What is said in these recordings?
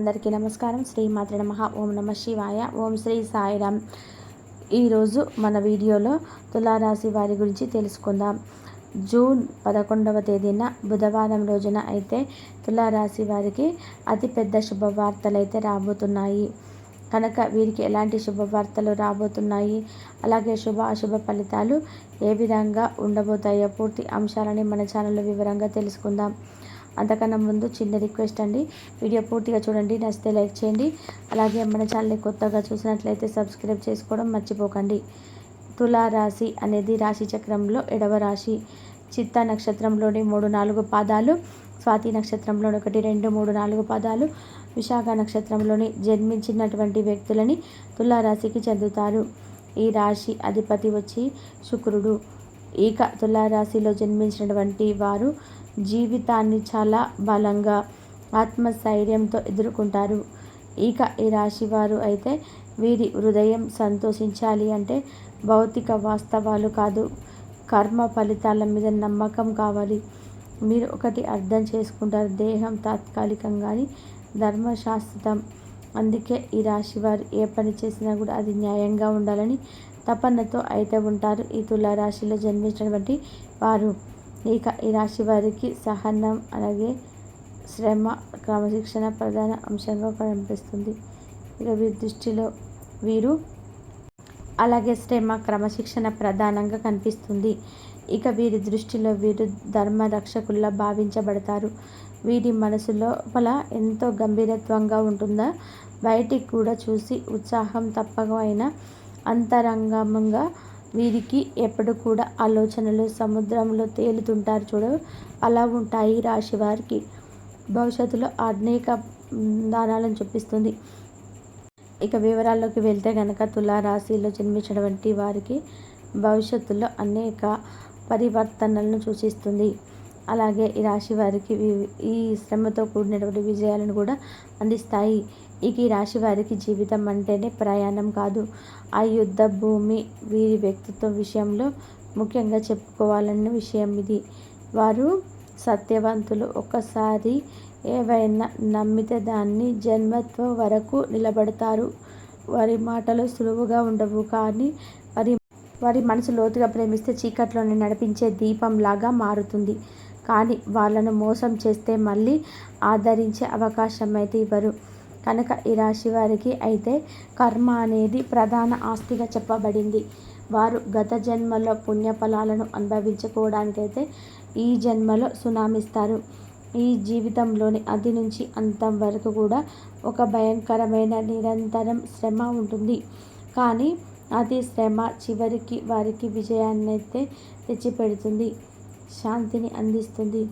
అందరికీ నమస్కారం. శ్రీ మాత్ర నమ. ఓం నమ శివాయ. ఓం శ్రీ సాయిరామ్. ఈరోజు మన వీడియోలో తులారాశి వారి గురించి తెలుసుకుందాం. జూన్ పదకొండవ తేదీన బుధవారం రోజున అయితే తులారాశి వారికి అతిపెద్ద శుభవార్తలు అయితే రాబోతున్నాయి. కనుక వీరికి ఎలాంటి శుభవార్తలు రాబోతున్నాయి? అలాగే శుభ అశుభ ఫలితాలు ఏ విధంగా ఉండబోతాయో పూర్తి అంశాలని మన ఛానల్లో వివరంగా తెలుసుకుందాం. అంతకన్నా ముందు చిన్న రిక్వెస్ట్ అండి. వీడియో పూర్తిగా చూడండి నచ్చితే లైక్ చేయండి. అలాగే మన ఛానల్ని కొత్తగా చూసినట్లయితే సబ్స్క్రైబ్ చేసుకోవడం మర్చిపోకండి. తులారాశి అనేది రాశి చక్రంలో ఎడవ రాశి. చిత్త నక్షత్రంలోని మూడు నాలుగు పాదాలు స్వాతి నక్షత్రంలోని ఒకటి రెండు మూడు నాలుగు పాదాలు విశాఖ నక్షత్రంలోని జన్మించినటువంటి వ్యక్తులని తులారాశికి చెందుతారు. ఈ రాశి అధిపతి వచ్చి శుక్రుడు. ఇక తులారాశిలో జన్మించినటువంటి వారు జీవితాన్ని చాలా బలంగా ఆత్మస్థైర్యంతో ఎదుర్కొంటారు. ఇక ఈ రాశి వారు అయితే వీరి హృదయం సంతోషించాలి అంటే భౌతిక వాస్తవాలు కాదు. కర్మ ఫలితాల మీద నమ్మకం కావాలి. మీరు ఒకటి అర్థం చేసుకుంటారు. దేహం తాత్కాలికంగాని ధర్మశాస్త్రం. అందుకే ఈ రాశి వారు ఏ పని చేసినా కూడా అది న్యాయంగా ఉండాలని తపనతో అయితే ఉంటారు. ఈ తులారాశిలో జన్మించినటువంటి వారు ఇక ఈ రాశి వారికి సహనం అలాగే శ్రమ క్రమశిక్షణ ప్రధాన అంశంగా కనిపిస్తుంది. ఇక వీరి దృష్టిలో వీరు అలాగే శ్రమ క్రమశిక్షణ ప్రధానంగా కనిపిస్తుంది. ఇక వీరి దృష్టిలో వీరు ధర్మ రక్షకుల్లా భావించబడతారు. వీరి మనసు లోపల ఎంతో గంభీరత్వంగా ఉంటుందా? బయటికి కూడా చూసి ఉత్సాహం తప్పక అయినా అంతరంగంగా వీరికి ఎప్పుడు కూడా ఆలోచనలు సముద్రంలో తేలుతుంటారు చూడ. అలా ఉంటాయి రాశి వారికి. భవిష్యత్తులో అనేక దానాలను చూపిస్తుంది. ఇక వివరాల్లోకి వెళ్తే కనుక తులారాశిలో జన్మించినటువంటి వారికి భవిష్యత్తులో అనేక పరివర్తనలను సూచిస్తుంది. అలాగే ఈ రాశి వారికి ఈ శ్రమతో కూడినటువంటి విజయాలను కూడా అందిస్తాయి. ఇక ఈ రాశి వారికి జీవితం అంటేనే ప్రయాణం కాదు. ఆ యుద్ధ భూమి వీరి వ్యక్తిత్వం విషయంలో ముఖ్యంగా చెప్పుకోవాలన్న విషయం ఇది. వారు సత్యవంతులు. ఒకసారి ఏవైనా నమ్మితే దాన్ని జన్మత్వం వరకు నిలబడతారు. వారి మాటలు సులువుగా ఉండవు కానీ వారి వారి మనసు లోతుగా ప్రేమిస్తే చీకట్లోనే నడిపించే దీపంలాగా మారుతుంది. కానీ వాళ్ళను మోసం చేస్తే మళ్ళీ ఆదరించే అవకాశం అయితే ఇవ్వరు. కనుక ఈ రాశి వారికి అయితే కర్మ అనేది ప్రధాన ఆస్తిగా చెప్పబడింది. వారు గత జన్మలో పుణ్యఫలాలను అనుభవించుకోవడానికైతే ఈ జన్మలో సునామిస్తారు ఈ జీవితంలోని అది నుంచి అంతం వరకు కూడా ఒక భయంకరమైన నిరంతరం శ్రమ ఉంటుంది. కానీ అది శ్రమ చివరికి వారికి విజయాన్ని అయితే తెచ్చిపెడుతుంది. శాంతిని అందిస్తుంది.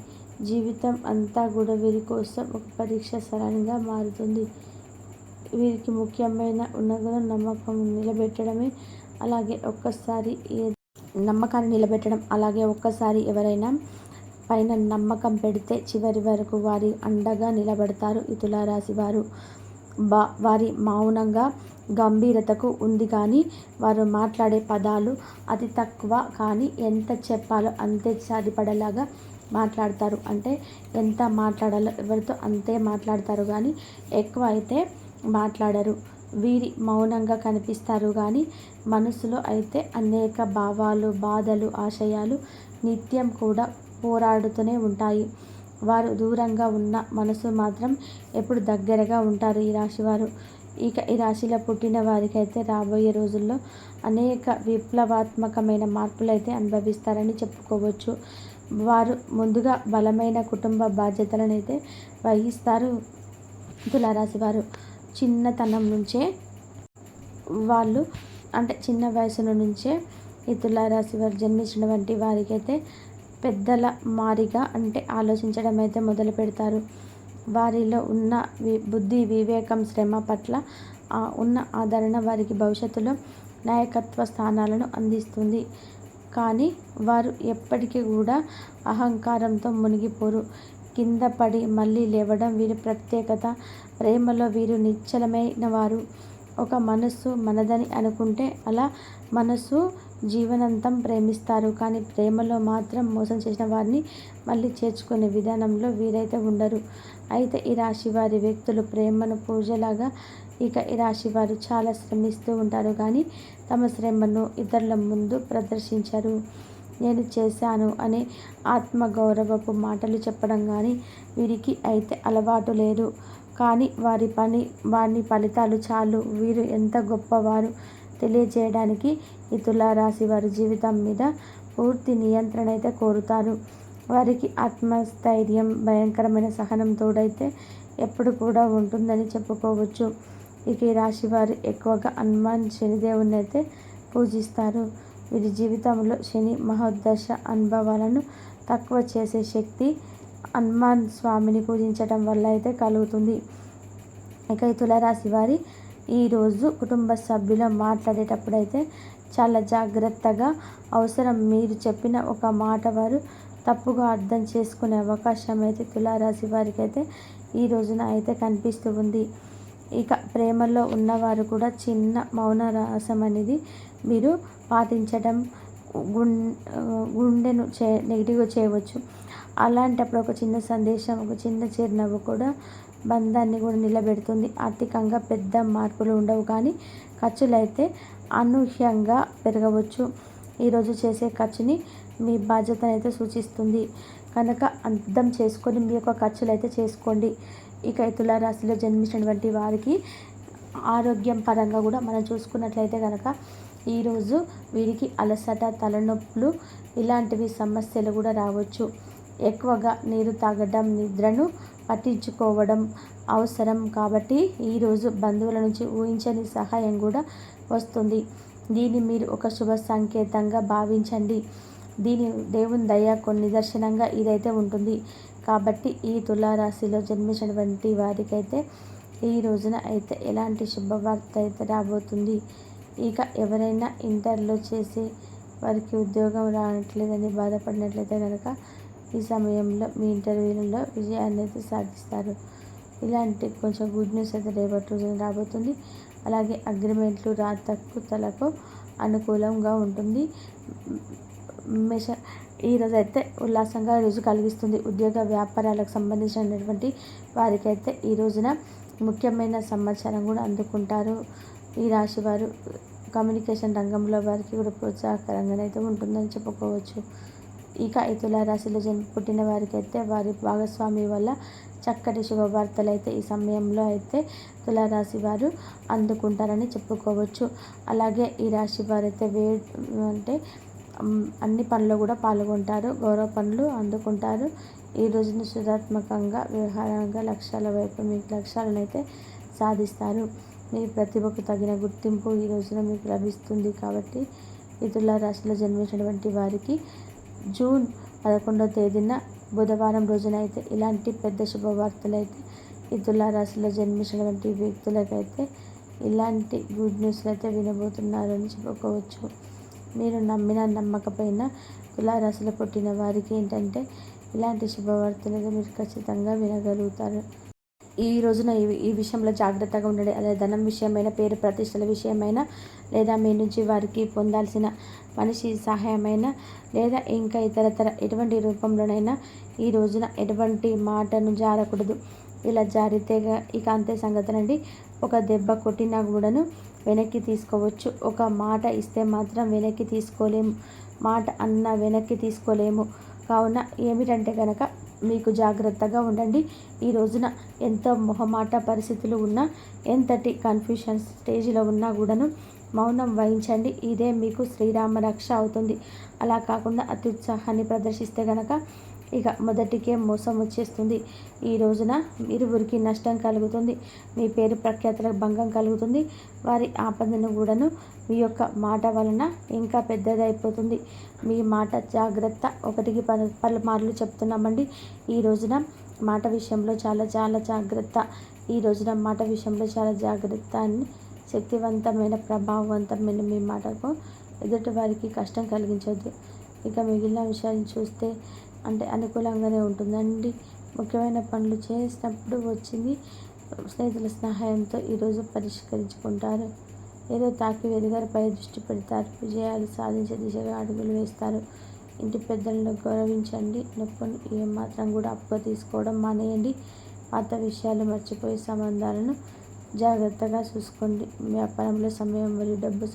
జీవితం అంతా కూడా వీరి కోసం ఒక పరీక్ష సరణిగా మారుతుంది. వీరికి ముఖ్యమైన ఉన్నదన నమ్మకం నిలబెట్టడమే అలాగే ఒక్కసారి నమ్మకాన్ని నిలబెట్టడం అలాగే ఒక్కసారి ఎవరైనా పైన నమ్మకం పెడితే చివరి వరకు వారి అండగా నిలబడతారు ఈ తులారాశి వారు. బా వారి మౌనంగా గంభీరతకు ఉంది కానీ వారు మాట్లాడే పదాలు అతి తక్కువ కానీ ఎంత చెప్పాలో అంతే సరిపడేలాగా మాట్లాడతారు. అంటే ఎంత మాట్లాడాలో ఎవరితో అంతే మాట్లాడతారు కానీ ఎక్కువ అయితే మాట్లాడరు. వీరి మౌనంగా కనిపిస్తారు కానీ మనసులో అయితే అనేక భావాలు బాధలు ఆశయాలు నిత్యం కూడా పోరాడుతూనే ఉంటాయి. వారు దూరంగా ఉన్న మనసు మాత్రం ఎప్పుడు దగ్గరగా ఉంటారు ఈ రాశివారు. ఇక ఈ రాశిలో పుట్టిన వారికైతే రాబోయే రోజుల్లో అనేక విప్లవాత్మకమైన మార్పులు అయితే అనుభవిస్తారని చెప్పుకోవచ్చు. వారు ముందుగా బలమైన కుటుంబ బాధ్యతలను అయితే వహిస్తారు తులారాశి వారు చిన్నతనం నుంచే వాళ్ళు అంటే చిన్న వయసులో నుంచే ఈ తులారాశి వారు జన్మించినటువంటి వారికైతే పెద్దల మారిగా అంటే ఆలోచించడం అయితే మొదలు పెడతారు. వారిలో ఉన్న వి బుద్ధి వివేకం శ్రమ పట్ల ఉన్న ఆదరణ వారికి భవిష్యత్తులో నాయకత్వ స్థానాలను అందిస్తుంది. కానీ వారు ఎప్పటికీ కూడా అహంకారంతో మునిగిపోరు. కింద పడి మళ్ళీ లేవడం వీరి ప్రత్యేకత. ప్రేమలో వీరు నిశ్చలమైన వారు. ఒక మనస్సు మనదని అనుకుంటే అలా మనస్సు జీవనంతం ప్రేమిస్తారు. కానీ ప్రేమలో మాత్రం మోసం చేసిన వారిని మళ్ళీ చేర్చుకునే విధానంలో వీరైతే ఉండరు. అయితే ఈ రాశి వారి వ్యక్తులు ప్రేమను పూజలాగా ఇక ఈ రాశి వారు చాలా శ్రమిస్తూ ఉంటారు. కానీ తమ శ్రమను ఇతరుల ముందు ప్రదర్శించరు. నేను చేశాను అనే ఆత్మగౌరవపు మాటలు చెప్పడం కానీ వీరికి అయితే అలవాటు లేదు. కానీ వారి పని వారి ఫలితాలు చాలు. వీరు ఎంత గొప్పవారు. తెలియజేయడానికి ఈ తులారాశి వారి జీవితం మీద పూర్తి నియంత్రణ అయితే కోరుతారు. వారికి ఆత్మస్థైర్యం భయంకరమైన సహనం తోడైతే ఎప్పుడు కూడా ఉంటుందని చెప్పుకోవచ్చు. ఇక ఈ రాశి వారు ఎక్కువగా హనుమాన్ శనిదేవుని అయితే పూజిస్తారు. వీరి జీవితంలో శని మహోద్దశ అనుభవాలను తక్కువ చేసే శక్తి హనుమాన్ స్వామిని పూజించడం వల్ల అయితే కలుగుతుంది. ఇక ఈ తులరాశి వారి ఈరోజు కుటుంబ సభ్యుల మాట్లాడేటప్పుడు అయితే చాలా జాగ్రత్తగా అవసరం మీరు చెప్పిన ఒక మాట వారు తప్పుగా అర్థం చేసుకునే అవకాశం అయితే తులారాశి వారికి అయితే ఈ రోజున అయితే కనిపిస్తూ ఉంది. ఇక ప్రేమలో ఉన్నవారు కూడా చిన్న మౌన రహస్యం అనేది మీరు పాటించడం గుండెను చే నెగిటివ్గా చేయవచ్చు. అలాంటప్పుడు ఒక చిన్న సందేశం ఒక చిన్న చిరునవ్వు కూడా బంధాన్ని కూడా నిలబెడుతుంది. ఆర్థికంగా పెద్ద మార్పులు ఉండవు కానీ ఖర్చులు అయితే అనూహ్యంగా పెరగవచ్చు. ఈరోజు చేసే ఖర్చుని మీ బాధ్యతను అయితే సూచిస్తుంది. కనుక అర్థం చేసుకొని మీ యొక్క ఖర్చులు అయితే చేసుకోండి. ఇక తులారాశిలో జన్మించినటువంటి వారికి ఆరోగ్యం పరంగా కూడా మనం చూసుకున్నట్లయితే కనుక ఈరోజు వీరికి అలసట తలనొప్పులు ఇలాంటివి సమస్యలు కూడా రావచ్చు. ఎక్కువగా నీరు తాగడం నిద్రను పట్టించుకోవడం అవసరం. కాబట్టి ఈరోజు బంధువుల నుంచి ఊహించని సహాయం కూడా వస్తుంది. దీన్ని మీరు ఒక శుభ సంకేతంగా భావించండి. దీని దేవుని దయ కొన్ని నిదర్శనంగా ఇదైతే ఉంటుంది. కాబట్టి ఈ తులారాశిలో జన్మించినటువంటి వారికైతే ఈ రోజున అయితే ఎలాంటి శుభవార్త అయితే రాబోతుంది? ఇక ఎవరైనా ఇంటర్లో చేసి వారికి ఉద్యోగం రావట్లేదని బాధపడినట్లయితే కనుక ఈ సమయంలో మీ ఇంటర్వ్యూలలో విజయాన్ని అయితే సాధిస్తారు. ఇలాంటి కొంచెం గుడ్ న్యూస్ అయితే రేపటి రోజున రాబోతుంది. అలాగే అగ్రిమెంట్లు రాతకు తలకు అనుకూలంగా ఉంటుంది. మెష ఈరోజు అయితే ఉల్లాసంగా రోజు కలిగిస్తుంది. ఉద్యోగ వ్యాపారాలకు సంబంధించినటువంటి వారికైతే ఈ రోజున ముఖ్యమైన సమాచారం కూడా అందుకుంటారు. ఈ రాశి వారు కమ్యూనికేషన్ రంగంలో వారికి కూడా ప్రోత్సాహకరంగానైతే ఉంటుందని చెప్పుకోవచ్చు. ఇక ఈ తులారాశిలో జన్మ పుట్టిన వారికి అయితే వారి భాగస్వామి వల్ల చక్కటి శుభవార్తలు అయితే ఈ సమయంలో అయితే తులారాశి వారు అందుకుంటారని చెప్పుకోవచ్చు. అలాగే ఈ రాశి వారైతే వే అంటే అన్ని పనులు కూడా పాల్గొంటారు గౌరవ పనులు అందుకుంటారు. ఈ రోజున సృజాత్మకంగా వ్యవహారంగా లక్ష్యాల వైపు మీ లక్ష్యాలను అయితే సాధిస్తారు. మీ ప్రతిభకు తగిన గుర్తింపు ఈ రోజున మీకు లభిస్తుంది కాబట్టి ఇతరుల రాశిలో జన్మించినటువంటి వారికి జూన్ పదకొండవ తేదీన బుధవారం రోజున అయితే ఇలాంటి పెద్ద శుభవార్తలు అయితే తులారాసుల జన్మించిన జన్మించినటువంటి వ్యక్తులకైతే ఇలాంటి గుడ్ న్యూస్లు అయితే వినబోతున్నారని చెప్పుకోవచ్చు. మీరు నమ్మిన నమ్మకపోయినా తులారాశిలో పుట్టిన వారికి ఏంటంటే ఇలాంటి శుభవార్తలు మీరు ఖచ్చితంగా వినగలుగుతారు. ఈ రోజున ఈ విషయంలో జాగ్రత్తగా ఉండండి. అదే ధనం విషయమైన పేరు ప్రతిష్టల విషయమైన లేదా మీ నుంచి వారికి పొందాల్సిన మనిషి సహాయమైన లేదా ఇంకా ఇతరతర ఎటువంటి రూపంలోనైనా ఈ రోజున ఎటువంటి మాటను జారకూడదు. ఇలా జారితే ఇక అంతే సంగతనండి. ఒక దెబ్బ కొట్టినా కూడాను వెనక్కి తీసుకోవచ్చు. ఒక మాట ఇస్తే మాత్రం వెనక్కి తీసుకోలేము మాట అన్న వెనక్కి తీసుకోలేము. కావున ఏమిటంటే కనుక మీకు జాగ్రత్తగా ఉండండి. ఈ రోజున ఎంతో మొహమాట పరిస్థితులు ఉన్నా ఎంతటి కన్ఫ్యూషన్ స్టేజ్లో ఉన్నా కూడాను మౌనం వహించండి. ఇదే మీకు శ్రీరామ రక్ష అవుతుంది. అలా కాకుండా అత్యుత్సాహాన్ని ప్రదర్శిస్తే కనుక ఇక మొదటికే మోసం వచ్చేస్తుంది. ఈ రోజున ఇరువురికి నష్టం కలుగుతుంది. మీ పేరు ప్రఖ్యాతులకు భంగం కలుగుతుంది. వారి ఆపదను కూడాను మీ యొక్క మాట వలన ఇంకా పెద్దదైపోతుంది. మీ మాట జాగ్రత్త ఒకటికి పలు పలుమార్లు చెప్తున్నామండి. ఈ రోజున మాట విషయంలో చాలా చాలా జాగ్రత్త. ఈ రోజున మాట విషయంలో చాలా జాగ్రత్త అని శక్తివంతమైన ప్రభావవంతమైన మీ మాటకు ఎదుటి వారికి కష్టం కలిగించవద్దు ఇక మిగిలిన విషయాన్ని చూస్తే అంటే అనుకూలంగానే ఉంటుందండి ముఖ్యమైన పనులు చేసినప్పుడు వచ్చింది స్నేహితుల సహాయంతో ఈరోజు పరిష్కరించుకుంటారు. ఏదో తాకి వెలుగరపై దృష్టి పెడతారు. విజయాలు సాధించే దిశగా అడుగులు వేస్తారు. ఇంటి పెద్దలను గౌరవించండి. నొప్పును ఏమాత్రం కూడా అప్పుగా తీసుకోవడం మానేయండి. పాత విషయాలు మర్చిపోయి సంబంధాలను జాగ్రత్తగా చూసుకోండి. వ్యాపారంలో సమయం మరియు డబ్బు